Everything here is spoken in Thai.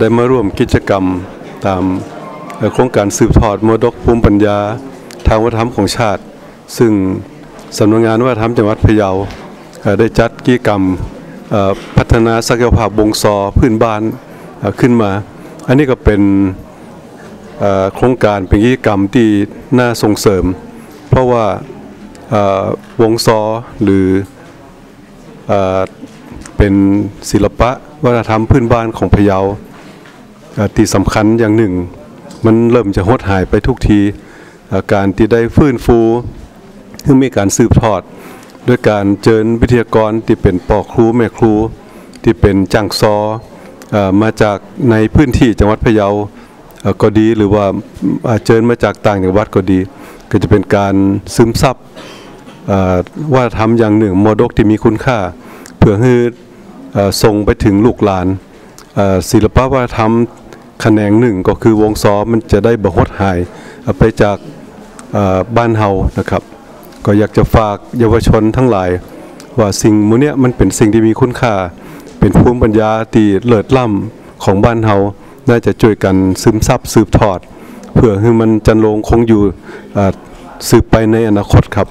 ได้มาร่วมกิจกรรมตามโครงการสืบทอดมรดกภูมิปัญญา ทางวัฒนธรรมของชาติ ซึ่งสำนักงานวัฒนธรรมจังหวัดพะเยาได้จัดกิจกรรมพัฒนาศักยภาพวงซอพื้นบ้านขึ้นมา อันนี้ก็เป็นโครงการเป็นกิจกรรมที่น่าส่งเสริม เพราะว่าวงซอหรือเอ่อเป็นศิลปะวัฒนธรรมพื้นบ้านของพะเยา ที่สำคัญอย่างหนึ่ง มันเริ่มจะหดหายไปทุกทีอ่อการที่ได้ฟื้นฟูซึ่งมีการสืบทอด ด้วยการเจิญวิทยากรที่เป็นปอครูแม่ครู ที่เป็นจ้างซออมาจากในพื้นที่จังหวัดพะเยาก็ดีหรือว่าเจิญมาจากต่างจังหวัดก็ดี ก็จะเป็นการซึมซับว่าทำอย่างหนึ่งมรดกที่มีคุณค่าเพื่อให้ส่งไปถึงลูกหลานศิลปะวัฒนธรรม แขนงหนึ่งก็คือวงซ้อมมันจะได้บหดหายไปจากบ้านเฮานะครับ ก็อยากจะฝากเยาวชนทั้งหลาย ว่าสิ่งมูเนี้ยมันเป็นสิ่งที่มีคุณค่า เป็นภูมิปัญญาที่เลิศล้ำของบ้านเฮาน่าจะช่วยกันซึมซับสืบทอด เพื่อให้มันจันลงคงอยู่สืบไปในอนาคตครับ